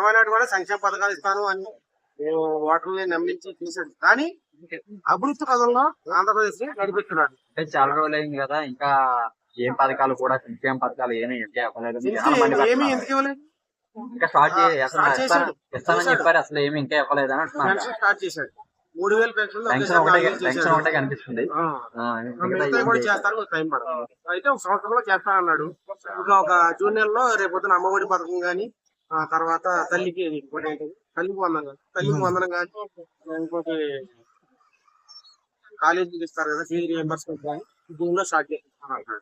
నాయుడు కూడా సంక్షేమ పథకాలు ఇస్తాను అని మేము ఓటర్ని నమ్మించి తీసాడు కానీ అభివృద్ధి పదంలో ఆంధ్రప్రదేశ్ని నడిపిస్తున్నాడు. అంటే చాలా రోజులు అయింది కదా ఇంకా ఏం పథకాలు కూడా సంక్షేమ పథకాలు ఏమీ ఏమీ. ఎందుకు ఇవ్వలేదు. ఇంకా స్టార్ట్ అసలు స్టార్ట్ ఇస్తాను- చేశాడు. ఇస్తానని చేశాడు. చెప్పారు అసలు ఏమి ఇంకా ఇవ్వలేదు అని స్టార్ట్ చేశాడు. మూడు వేలు పెన్షన్ ఒకటే కనిపిస్తుంది. అయితే ఒక సంవత్సరంలో చేస్తా అన్నాడు. ఇంకా ఒక జూన్ నెలలో రేపు పొద్దున అమ్మఒడి పథకం గాని ఆ తర్వాత తల్లికి ఇంకోటి ఏంటిది? తల్లికి వందనం. తల్లికి వందనం గాని ఇంకోటి కాలేజీకి ఇస్తారు కదా ఫీజు రియంబర్స్మెంట్ కానీ జూన్లో స్టార్ట్ చేస్తారు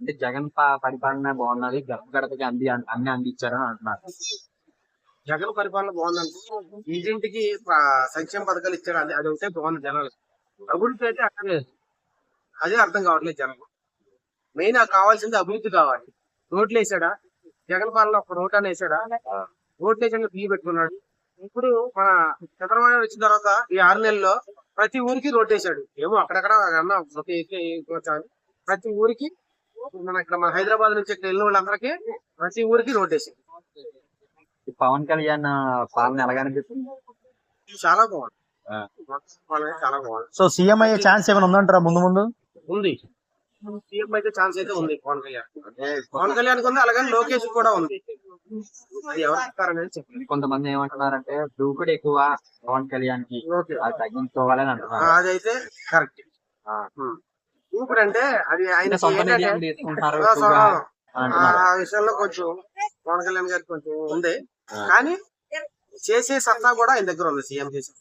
అంటే జగన్ పరిపాలన బాగున్నది గడప గడపకి అంది అన్ని అందించారని అంటున్నారు. జగన్ పరిపాలన బాగుందంటే ఇంటింటికి సంక్షేమ పథకాలు ఇచ్చారు. అది అది ఒకటే బాగుంది జనాలు. అభివృద్ధి అయితే అక్కడ. అదే అర్థం కావట్లేదు జనం మెయిన్ కావాల్సింది అభివృద్ధి కావాలి. రోడ్లు వేసాడా జగన్ పాలన ఒక రోడ్ అని వేసాడా? వేసాడు బియ్య పెట్టుకున్నాడు. ఇప్పుడు మన చంద్రబాబు వచ్చిన తర్వాత ఈ ఆరు నెలల్లో ప్రతి ఊరికి రోడ్ వేసాడు. ఏమో అక్కడక్కడ అన్నా ప్రతి ఊరికి మన ఇక్కడ మన హైదరాబాద్ నుంచి ఇక్కడ వెళ్ళిన వాళ్ళందరికీ ప్రతి ఊరికి రోడ్ వేసాడు. ఈ పవన్ కళ్యాణ్ పాలన ఎలాగ అనిపిస్తుంది? చాలా బాగుంది. చాలా బాగుంది. సో సీఎం అయ్యే ఛాన్స్ ఏమైనా ఉందంటారా ముందు ముందు? ఉంది. సీఎం అయితే ఛాన్స్ అయితే ఉంది పవన్ కళ్యాణ్. పవన్ కళ్యాణ్ ఉంది అలాగే లోకేష్ కూడా ఉంది. అది ఎవరు చెప్పండి కొంతమంది ఏమంటున్నారంటే దూకుడు ఎక్కువ పవన్ కళ్యాణ్కి అది తగ్గించుకోవాలని అంటున్నారు. అదైతే కరెక్ట్. ఆ. ఇప్పుడు అంటే అది ఆయన ఆ, విషయంలో కొంచెం పవన్ కళ్యాణ్ గారికి కొంచెం ఉంది. కానీ చేసే సత్తా కూడా ఆయన దగ్గర ఉంది సీఎం చేసే